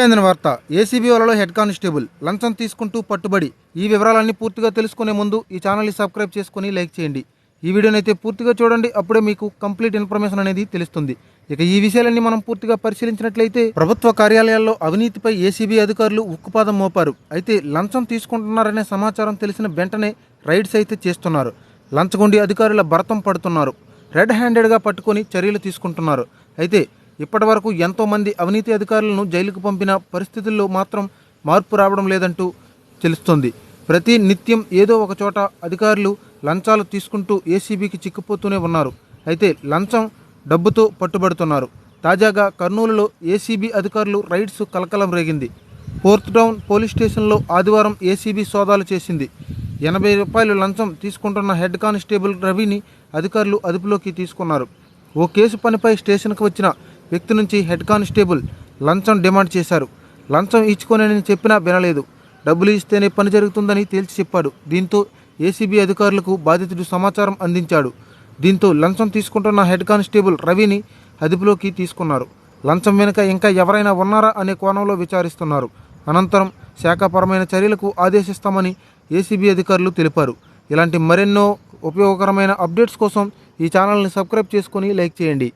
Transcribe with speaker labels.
Speaker 1: అందిన వార్త. ఏసీబీ వాళ్ళలో హెడ్ కానిస్టేబుల్. లంచం తీసుకుంటూ పట్టుబడి. ఈ వివరాలన్నీ పూర్తిగా తెలుసుకునే ముందు ఈ ఛానల్ని సబ్స్క్రైబ్ చేసుకుని లైక్ చేయండి. ఈ వీడియోని అయితే పూర్తిగా చూడండి. అప్పుడే మీకు కంప్లీట్ ఇన్ఫర్మేషన్ అనేది తెలుస్తుంది. ఇక ఈ విషయాలన్నీ మనం పూర్తిగా పరిశీలించినట్లయితే ప్రభుత్వ కార్యాలయాల్లో అవినీతిపై ఏసీబీ అధికారులు ఉక్కుపాదం మోపారు. అయితే లంచం తీసుకుంటున్నారనే సమాచారం తెలిసిన వెంటనే రైడ్స్ అయితే చేస్తున్నారు. లంచగొండి అధికారుల భరతం పడుతున్నారు. రెడ్ హ్యాండెడ్గా పట్టుకొని చర్యలు తీసుకుంటున్నారు. అయితే ఇప్పటి వరకు అవినీతి అధికారులను జైలుకు పంపిన పరిస్థితుల్లో మాత్రం మార్పు రావడం లేదంటూ తెలుస్తోంది. ప్రతి నిత్యం ఏదో ఒక చోట అధికారులు లంచాలు తీసుకుంటూ ఏసీబీకి చిక్కుపోతూనే ఉన్నారు. అయితే లంచం డబ్బుతో పట్టుబడుతున్నారు. తాజాగా కర్నూలులో ఏసీబీ అధికారులు రైడ్స్ కలకలం రేగింది. ఫోర్త్ టౌన్ పోలీస్ స్టేషన్లో ఆదివారం ఏసీబీ సోదాలు చేసింది. ఎనభై రూపాయలు లంచం తీసుకుంటున్న హెడ్ కానిస్టేబుల్ రవిని అధికారులు అదుపులోకి తీసుకున్నారు. ఓ కేసు పనిపై స్టేషన్కు వచ్చిన వ్యక్తి నుంచి హెడ్ కానిస్టేబుల్ లంచం డిమాండ్ చేశారు. లంచం ఇచ్చుకోనని చెప్పినా వినలేదు. డబ్బులు ఇస్తేనే పని జరుగుతుందని తేల్చి చెప్పాడు. దీంతో ఏసీబీ అధికారులకు బాధితుడు సమాచారం అందించాడు. దీంతో లంచం తీసుకుంటున్న హెడ్ కానిస్టేబుల్ రవిని అదుపులోకి తీసుకున్నారు. లంచం వెనుక ఇంకా ఎవరైనా ఉన్నారా అనే కోణంలో విచారిస్తున్నారు. అనంతరం శాఖాపరమైన చర్యలకు ఆదేశిస్తామని ఏసీబీ అధికారులు తెలిపారు. ఇలాంటి మరెన్నో ఉపయోగకరమైన అప్డేట్స్ కోసం ఈ ఛానల్ని సబ్స్క్రైబ్ చేసుకొని లైక్ చేయండి.